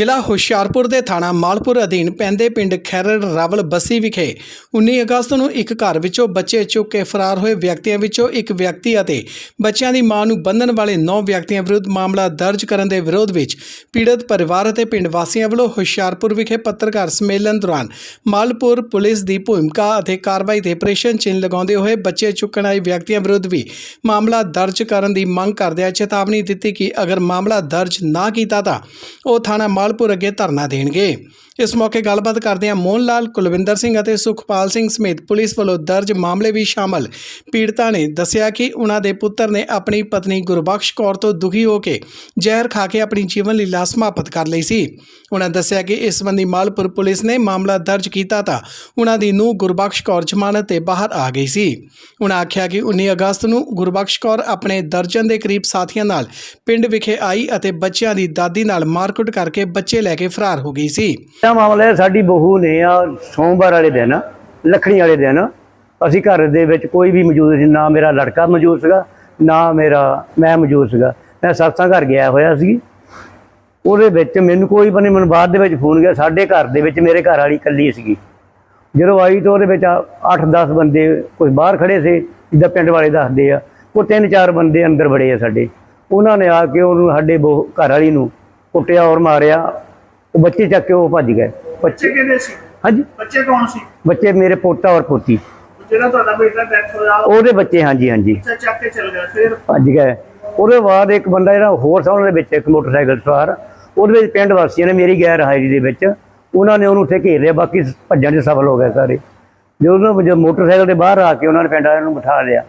ਜ਼ਿਲ੍ਹਾ ਹੁਸ਼ਿਆਰਪੁਰ ਦੇ ਥਾਣਾ ਮਾਲਪੁਰ ਅਧੀਨ ਪੈਂਦੇ ਪਿੰਡ ਖੈਰੜ ਰਾਵਲ ਬੱਸੀ ਵਿਖੇ 19 ਅਗਸਤ ਨੂੰ ਇੱਕ ਘਰ ਵਿੱਚੋਂ ਬੱਚੇ ਚੁੱਕ ਕੇ ਫਰਾਰ ਹੋਏ ਵਿਅਕਤੀਆਂ ਵਿੱਚੋਂ ਇੱਕ ਵਿਅਕਤੀ ਅਤੇ ਬੱਚਿਆਂ ਦੀ ਮਾਂ ਨੂੰ ਬੰਧਨ ਵਾਲੇ 9 ਵਿਅਕਤੀਆਂ ਵਿਰੁੱਧ ਮਾਮਲਾ ਦਰਜ ਕਰਨ ਦੇ ਵਿਰੋਧ ਵਿੱਚ ਪੀੜਤ ਪਰਿਵਾਰ ਅਤੇ ਪਿੰਡ ਵਾਸੀਆਂ ਵੱਲੋਂ ਹੁਸ਼ਿਆਰਪੁਰ ਵਿਖੇ ਪੱਤਰਕਾਰ ਸੰਮੇਲਨ ਦੌਰਾਨ ਮਾਲਪੁਰ ਪੁਲਿਸ ਦੀ ਭੂਮਿਕਾ ਅਤੇ ਕਾਰਵਾਈ ਤੇ ਪ੍ਰੇਸ਼ਨ ਚਿੰਨ੍ਹ ਲਗਾਉਂਦੇ ਹੋਏ ਬੱਚੇ ਚੁੱਕਣ ਆਏ ਵਿਅਕਤੀਆਂ ਵਿਰੁੱਧ ਵੀ ਮਾਮਲਾ ਦਰਜ ਕਰਨ ਦੀ ਮੰਗ ਕਰਦਿਆਂ ਚੇਤਾਵਨੀ ਦਿੱਤੀ ਕਿ ਅਗਰ ਮਾਮਲਾ ਦਰਜ ਨਾ ਕੀਤਾ ਤਾਂ ਉਹ ਥਾਣਾ ਮਾਲ ਮਾਲਪੁਰ ਅੱਗੇ ਧਰਨਾ ਦੇਣਗੇ। ਇਸ ਮੌਕੇ ਗੱਲਬਾਤ ਕਰਦਿਆਂ ਮੋਹਨ ਲਾਲ ਕੁਲਵਿੰਦਰ ਸਿੰਘ ਅਤੇ ਸੁਖਪਾਲ ਸਿੰਘ ਸਮੇਤ ਪੁਲਿਸ ਵੱਲੋਂ ਦਰਜ ਮਾਮਲੇ ਵੀ ਸ਼ਾਮਲ। ਪੀੜਤਾ ਨੇ ਦੱਸਿਆ ਕਿ ਉਹਨਾਂ ਦੇ ਪੁੱਤਰ ਨੇ ਆਪਣੀ ਪਤਨੀ ਗੁਰਬਖਸ਼ ਕੌਰ ਤੋਂ ਦੁਖੀ ਹੋ ਕੇ ਜ਼ਹਿਰ ਖਾ ਕੇ ਆਪਣੀ ਜੀਵਨ ਲੀਲਾ ਸਮਾਪਤ ਕਰ ਲਈ ਸੀ। ਉਹਨਾਂ ਦੱਸਿਆ ਕਿ ਇਸ ਸੰਬੰਧੀ ਮਾਲਪੁਰ ਪੁਲਿਸ ਨੇ ਮਾਮਲਾ ਦਰਜ ਕੀਤਾ ਤਾਂ ਉਹਨਾਂ ਦੀ ਨੂੰਹ ਗੁਰਬਖਸ਼ ਕੌਰ ਜ਼ਮਾਨਤ ਤੇ ਬਾਹਰ ਆ ਗਈ ਸੀ। ਉਹਨਾਂ ਆਖਿਆ ਕਿ 19 ਅਗਸਤ ਨੂੰ ਗੁਰਬਖਸ਼ ਕੌਰ ਆਪਣੇ ਦਰਜਨ ਦੇ ਕਰੀਬ ਸਾਥੀਆਂ ਨਾਲ ਪਿੰਡ ਵਿਖੇ ਆਈ ਅਤੇ ਬੱਚਿਆਂ ਦੀ ਦਾਦੀ ਨਾਲ ਮਾਰਕੁੱਟ ਕਰਕੇ ਬੱਚੇ ਲੈ ਕੇ ਫਰਾਰ ਹੋ ਗਈ ਸੀ। ਇਹ ਮਾਮਲਾ ਹੈ, ਸਾਡੀ ਬਹੂ ਨੇ ਆ ਸੋਮਵਾਰ ਵਾਲੇ ਦਿਨ, ਲੱਖਣੀ ਵਾਲੇ ਦਿਨ, ਅਸੀਂ ਘਰ ਦੇ ਵਿੱਚ ਕੋਈ ਵੀ ਮੌਜੂਦ ਸੀ, ਨਾ ਮੇਰਾ ਲੜਕਾ ਮੌਜੂਦ ਸੀਗਾ, ਨਾ ਮੇਰਾ, ਮੈਂ ਮੌਜੂਦ ਸੀਗਾ। ਮੈਂ ਸੱਸਾਂ ਘਰ ਗਿਆ ਹੋਇਆ ਸੀ। ਉਹਦੇ ਵਿੱਚ ਮੈਨੂੰ ਕੋਈ ਬਣੀ ਮੈਨੂੰ ਬਾਅਦ ਦੇ ਵਿੱਚ ਫੋਨ ਗਿਆ, ਸਾਡੇ ਘਰ ਦੇ ਵਿੱਚ ਮੇਰੇ ਘਰ ਵਾਲੀ ਇਕੱਲੀ ਸੀਗੀ। ਜਦੋਂ ਆਈ ਤਾਂ ਉਹਦੇ ਵਿੱਚ 8-10 ਬੰਦੇ ਕੋਈ ਬਾਹਰ ਖੜੇ ਸੀ, ਜਿੱਦਾਂ ਪਿੰਡ ਵਾਲੇ ਦੱਸਦੇ ਆ। ਉਹ ਤਿੰਨ ਚਾਰ ਬੰਦੇ ਅੰਦਰ ਵੜੇ ਆ ਸਾਡੇ। ਉਹਨਾਂ ਨੇ ਆ ਕੇ ਉਹਨੂੰ, ਸਾਡੇ ਬਹੂ- ਘਰ ਵਾਲੀ ਨੂੰ ਕੁੱਟਿਆ ਔਰ ਮਾਰਿਆ ਉਹ ਬੱਚੇ ਚੱਕ ਕੇ ਉਹ ਭੱਜ ਗਏ। ਬੱਚੇ ਕਿਹਦੇ ਸੀ? ਹਾਂਜੀ। ਬੱਚੇ ਕੌਣ ਸੀ? ਬੱਚੇ ਮੇਰੇ ਪੋਤਾ ਔਰ ਪੋਤੀ। ਜਿਹੜਾ ਤੁਹਾਡਾ ਬੇਟਾ ਡੈਥ ਹੋਇਆ ਉਹ ਉਹਦੇ ਬੱਚੇ ਹਾਂਜੀ ਹਾਂਜੀ। ਚੱਕ ਕੇ ਚਲ ਗਿਆ ਫਿਰ? ਭੱਜ ਗਏ। ਉਹਦੇ ਬਾਅਦ ਇੱਕ ਬੰਦਾ ਜਿਹੜਾ ਹੋਰ ਸੀ ਉਹਨਾਂ ਦੇ ਵਿੱਚ ਇੱਕ ਮੋਟਰਸਾਈਕਲ ਸਵਾਰ ਉਹਦੇ ਵਿੱਚ ਪਿੰਡ ਵਾਸੀਆਂ ਨੇ ਮੇਰੀ ਗੈਰ ਹਾਜ਼ਰੀ ਦੇ ਵਿੱਚ ਉਹਨਾਂ ਨੇ ਉਹਨੂੰ ਉੱਥੇ ਘੇਰ ਲਿਆ ਬਾਕੀ ਭੱਜਣ 'ਚ ਸਫਲ ਹੋ ਗਏ ਸਾਰੇ। ਜਦੋਂ ਉਹਨੂੰ ਜਦੋਂ ਮੋਟਰਸਾਈਕਲ ਦੇ ਬਾਹਰ ਆ ਕੇ ਉਹਨਾਂ ਨੇ ਪਿੰਡ ਵਾਲਿਆਂ ਨੂੰ ਬਿਠਾ ਲਿਆ।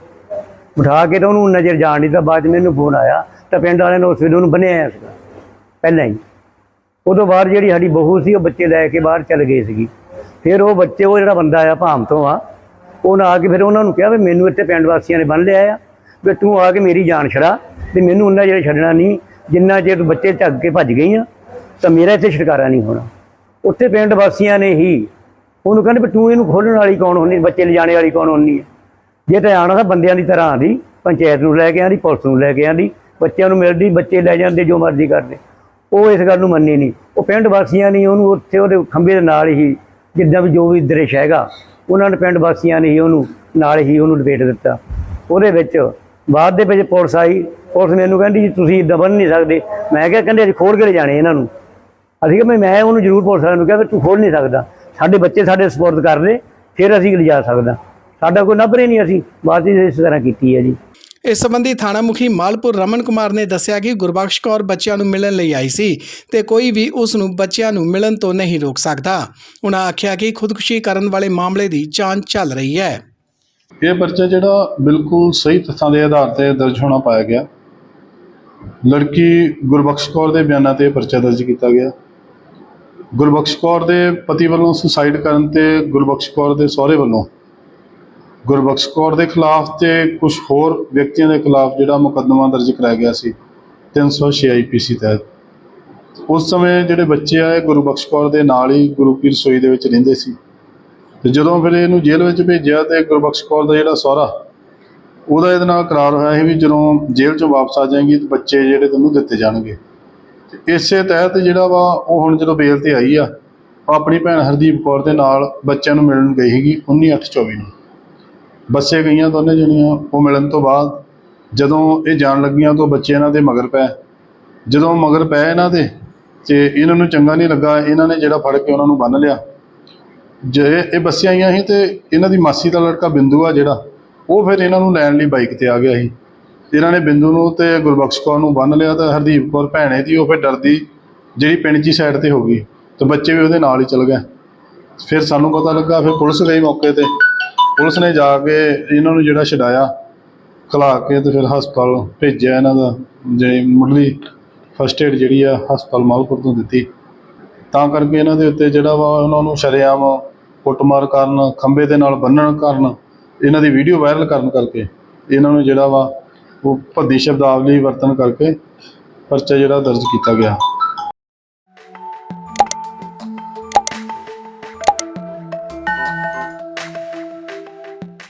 ਬਿਠਾ ਕੇ ਤਾਂ ਉਹਨੂੰ ਨਜ਼ਰ ਜਾਣ ਨਹੀਂ ਤਾਂ ਬਾਅਦ ਮੈਨੂੰ ਫੋਨ ਆਇਆ ਤਾਂ ਪਿੰਡ ਵਾਲਿਆਂ ਨੇ ਉਸ ਵੇਲੇ ਉਹਨੂੰ ਬੰਨਿਆ ਸੀਗਾ। ਪਹਿਲਾਂ ਹੀ। ਉਦੋਂ ਬਾਅਦ ਜਿਹੜੀ ਸਾਡੀ ਬਹੂ ਸੀ, ਉਹ ਬੱਚੇ ਲੈ ਕੇ ਬਾਹਰ ਚਲ ਗਈ ਸੀਗੀ। ਫਿਰ ਉਹ ਬੱਚੇ, ਉਹ ਜਿਹੜਾ ਬੰਦਾ ਆ ਭਾਮ ਤੋਂ ਆ ਉਹਨਾਂ ਆ ਕੇ ਫਿਰ ਉਹਨਾਂ ਨੂੰ ਕਿਹਾ ਵੀ ਮੈਨੂੰ ਇੱਥੇ ਪਿੰਡ ਵਾਸੀਆਂ ਨੇ ਬੰਨ ਲਿਆ ਆ, ਵੀ ਤੂੰ ਆ ਕੇ ਮੇਰੀ ਜਾਨ ਛੜਾ ਤੇ ਮੈਨੂੰ ਉਹਨਾਂ ਜਿਹੜੇ ਛੱਡਣਾ ਨਹੀਂ, ਜਿੰਨਾ ਚਿਰ ਬੱਚੇ ਝੱਗ ਕੇ ਭੱਜ ਗਈਆਂ ਤਾਂ ਮੇਰਾ ਇੱਥੇ ਛੁਟਕਾਰਾ ਨਹੀਂ ਹੋਣਾ। ਉੱਥੇ ਪਿੰਡ ਵਾਸੀਆਂ ਨੇ ਹੀ ਉਹਨੂੰ ਕਹਿੰਦੇ ਵੀ ਤੂੰ ਇਹਨੂੰ ਖੋਲਣ ਵਾਲੀ ਕੌਣ ਹੁੰਦੀ, ਬੱਚੇ ਲਿਜਾਣੇ ਵਾਲੀ ਕੌਣ ਹੁੰਦੀ ਹੈ ਜੇ ਤਾਂ ਆਣਾ ਤਾਂ ਬੰਦਿਆਂ ਦੀ ਤਰ੍ਹਾਂ ਆਂਦੀ ਪੰਚਾਇਤ ਨੂੰ ਲੈ ਕੇ ਆਂਦੀ ਪੁਲਿਸ ਨੂੰ ਲੈ ਕੇ ਆਂਦੀ ਬੱਚਿਆਂ ਨੂੰ ਮਿਲਦੀ, ਬੱਚੇ ਲੈ ਜਾਂਦੇ ਜੋ ਮਰਜ਼ੀ ਕਰਦੇ। ਉਹ ਇਸ ਗੱਲ ਨੂੰ ਮੰਨੀ ਨਹੀਂ। ਉਹ ਪਿੰਡ ਵਾਸੀਆਂ ਨੇ ਉਹਨੂੰ ਉੱਥੇ ਉਹਦੇ ਖੰਭੇ ਦੇ ਨਾਲ ਹੀ ਜਿੱਦਾਂ ਵੀ ਜੋ ਵੀ ਦ੍ਰਿਸ਼ ਹੈਗਾ, ਉਹਨਾਂ ਨੇ ਪਿੰਡ ਵਾਸੀਆਂ ਨੇ ਹੀ ਉਹਨੂੰ ਨਾਲ ਹੀ ਉਹਨੂੰ ਲਪੇਟ ਦਿੱਤਾ। ਉਹਦੇ ਵਿੱਚ ਬਾਅਦ ਦੇ ਵਿੱਚ ਪੁਲਿਸ ਆਈ। ਪੁਲਿਸ ਮੈਨੂੰ ਕਹਿੰਦੀ ਜੀ, ਤੁਸੀਂ ਇੱਦਾਂ ਬੰਨ ਨਹੀਂ ਸਕਦੇ। ਮੈਂ ਕਿਹਾ, ਕਹਿੰਦੇ ਅਸੀਂ ਖੋਲ ਕੇ ਲੈ ਜਾਣੇ ਇਹਨਾਂ ਨੂੰ। ਅਸੀਂ ਕਿਹਾ, ਵੀ ਮੈਂ ਉਹਨੂੰ ਜ਼ਰੂਰ ਪੁਲਿਸ ਵਾਲਿਆਂ ਨੂੰ ਕਿਹਾ ਤੂੰ ਖੋਲ ਨਹੀਂ ਸਕਦਾ। ਸਾਡੇ ਬੱਚੇ ਸਾਡੇ ਸਪੋਰਟ ਕਰਦੇ ਫਿਰ ਅਸੀਂ ਲਿਜਾ ਸਕਦਾ। ਸਾਡਾ ਕੋਈ ਨਬਰੇ ਨਹੀਂ ਅਸੀਂ। ਬਾਅਦ ਵਿੱਚ ਇਸ ਤਰ੍ਹਾਂ ਕੀਤੀ ਹੈ ਜੀ। ਇਸ ਸੰਬੰਧੀ ਥਾਣਾ ਮੁਖੀ ਮਾਲਪੁਰ ਰਮਨ ਕੁਮਾਰ ਨੇ ਦੱਸਿਆ ਕਿ ਗੁਰਬਖਸ਼ ਕੌਰ ਬੱਚਿਆਂ ਨੂੰ ਮਿਲਣ ਲਈ ਆਈ ਸੀ ਤੇ ਕੋਈ ਵੀ ਉਸ ਨੂੰ ਬੱਚਿਆਂ ਨੂੰ ਮਿਲਣ ਤੋਂ ਨਹੀਂ ਰੋਕ ਸਕਦਾ। ਉਹਨਾਂ ਆਖਿਆ ਕਿ ਖੁਦਕੁਸ਼ੀ ਕਰਨ ਵਾਲੇ ਮਾਮਲੇ ਦੀ ਜਾਂਚ ਚੱਲ ਰਹੀ ਹੈ। ਇਹ ਪਰਚਾ ਜਿਹੜਾ ਬਿਲਕੁਲ ਸਹੀ ਤੱਥਾਂ ਦੇ ਆਧਾਰ ਤੇ ਦਰਜ ਹੋਣਾ ਪਾਇਆ ਗਿਆ। ਲੜਕੀ ਗੁਰਬਖਸ਼ ਕੌਰ ਦੇ ਬਿਆਨਾਂ ਤੇ ਪਰਚਾ ਦਰਜ ਕੀਤਾ ਗਿਆ। ਗੁਰਬਖਸ਼ ਕੌਰ ਦੇ ਪਤੀ ਵੱਲੋਂ ਸੁਸਾਈਡ ਕਰਨ ਤੇ ਗੁਰਬਖਸ਼ ਕੌਰ ਦੇ ਸਹੁਰੇ ਵੱਲੋਂ ਗੁਰਬਖਸ਼ ਕੌਰ ਦੇ ਖਿਲਾਫ ਤੇ ਕੁਝ ਹੋਰ ਵਿਅਕਤੀਆਂ ਦੇ ਖਿਲਾਫ ਜਿਹੜਾ ਮੁਕੱਦਮਾ ਦਰਜ ਕਰਾਇਆ ਗਿਆ ਸੀ 306 ਆਈਪੀਸੀ ਤਹਿਤ। ਉਸ ਸਮੇਂ ਜਿਹੜੇ ਬੱਚੇ ਆਏ ਗੁਰਬਖਸ਼ ਕੌਰ ਦੇ ਨਾਲ ਹੀ ਗੁਰੂ ਕੀ ਰਸੋਈ ਦੇ ਵਿੱਚ ਰਹਿੰਦੇ ਸੀ। ਤੇ ਜਦੋਂ ਫਿਰ ਇਹਨੂੰ ਜੇਲ੍ਹ ਵਿੱਚ ਭੇਜਿਆ ਤੇ ਗੁਰਬਖਸ਼ ਕੌਰ ਦਾ ਜਿਹੜਾ ਸਹੁਰਾ, ਉਹਦਾ ਇਹਦੇ ਨਾਲ ਕਰਾਰ ਹੋਇਆ ਸੀ ਵੀ ਜਦੋਂ ਜੇਲ੍ਹ ਚੋਂ ਵਾਪਸ ਆ ਜਾਏਗੀ ਤੇ ਬੱਚੇ ਜਿਹੜੇ ਤੈਨੂੰ ਦਿੱਤੇ ਜਾਣਗੇ। ਤੇ ਇਸੇ ਤਹਿਤ ਜਿਹੜਾ ਵਾ, ਉਹ ਹੁਣ ਜਦੋਂ ਬੇਲ ਤੇ ਆਈ ਆ ਆਪਣੀ ਭੈਣ ਹਰਦੀਪ ਕੌਰ ਦੇ ਨਾਲ ਬੱਚਿਆਂ ਨੂੰ ਮਿਲਣ ਗਈ ਸੀਗੀ 19/8/24 ਨੂੰ। ਬੱਸੇ ਗਈਆਂ ਦੋਨੇ ਜਣੀਆਂ ਉਹ ਮਿਲਣ ਤੋਂ ਬਾਅਦ ਜਦੋਂ ਇਹ ਜਾਣ ਲੱਗੀਆਂ ਤਾਂ ਬੱਚੇ ਇਹਨਾਂ ਦੇ ਮਗਰ ਪਏ। ਜਦੋਂ ਮਗਰ ਪਏ ਇਹਨਾਂ ਦੇ ਤੇ ਇਹਨਾਂ ਨੂੰ ਚੰਗਾ ਨਹੀਂ ਲੱਗਾ, ਇਹਨਾਂ ਨੇ ਜਿਹੜਾ ਫੜ ਕੇ ਉਹਨਾਂ ਨੂੰ ਬੰਨ ਲਿਆ। ਜੇ ਇਹ ਬੱਸੇ ਆਈਆਂ ਸੀ ਤੇ ਇਹਨਾਂ ਦੀ ਮਾਸੀ ਦਾ ਲੜਕਾ ਬਿੰਦੂ ਆ ਜਿਹੜਾ, ਉਹ ਫਿਰ ਇਹਨਾਂ ਨੂੰ ਲੈਣ ਲਈ ਬਾਈਕ ਤੇ ਆ ਗਿਆ ਸੀ। ਇਹਨਾਂ ਨੇ ਬਿੰਦੂ ਨੂੰ ਤੇ ਗੁਰਬਖਸ਼ ਕੌਰ ਨੂੰ ਬੰਨ ਲਿਆ ਤਾਂ ਹਰਦੀਪ ਕੌਰ ਭੈਣੇ ਦੀ ਉਹ ਫਿਰ ਡਰਦੀ ਜਿਹੜੀ ਪਿੰਡ 'ਚ ਸਾਈਡ ਤੇ ਹੋ ਗਈ। ਤੇ ਬੱਚੇ ਵੀ ਉਹਦੇ ਨਾਲ ਹੀ ਚਲ ਗਏ। ਫਿਰ ਸਾਨੂੰ ਪਤਾ ਲੱਗਾ, ਫਿਰ ਪੁਲਿਸ ਗਈ ਮੌਕੇ ਤੇ। ਪੁਲਿਸ ਨੇ ਜਾ ਕੇ ਇਹਨਾਂ ਨੂੰ ਜਿਹੜਾ ਛਡਾਇਆ, ਖਲਾ ਕੇ ਤੇ ਫਿਰ ਹਸਪਤਾਲ ਭੇਜਿਆ ਇਹਨਾਂ ਦਾ, ਜਿਹੜੀ ਮੁੱਢਲੀ ਫਸਟ ਏਡ ਜਿਹੜੀ ਆ ਹਸਪਤਾਲ ਮਾਲਪੁਰ ਤੋਂ ਦਿੱਤੀ। ਤਾਂ ਕਰਕੇ ਇਹਨਾਂ ਦੇ ਉੱਤੇ ਜਿਹੜਾ ਵਾ ਉਹਨਾਂ ਨੂੰ ਸ਼ਰੇਆਮ ਕੁੱਟਮਾਰ ਕਰਨ ਖੰਬੇ ਦੇ ਨਾਲ ਬੰਨਣ ਕਰਨ, ਇਹਨਾਂ ਦੀ ਵੀਡੀਓ ਵਾਇਰਲ ਕਰਨ ਕਰਕੇ ਇਹਨਾਂ ਨੂੰ ਜਿਹੜਾ ਵਾ ਉਹ ਭੱਦੀ ਸ਼ਬਦਾਵਲੀ ਵਰਤਨ ਕਰਕੇ ਪਰਚਾ ਜਿਹੜਾ ਦਰਜ ਕੀਤਾ ਗਿਆ।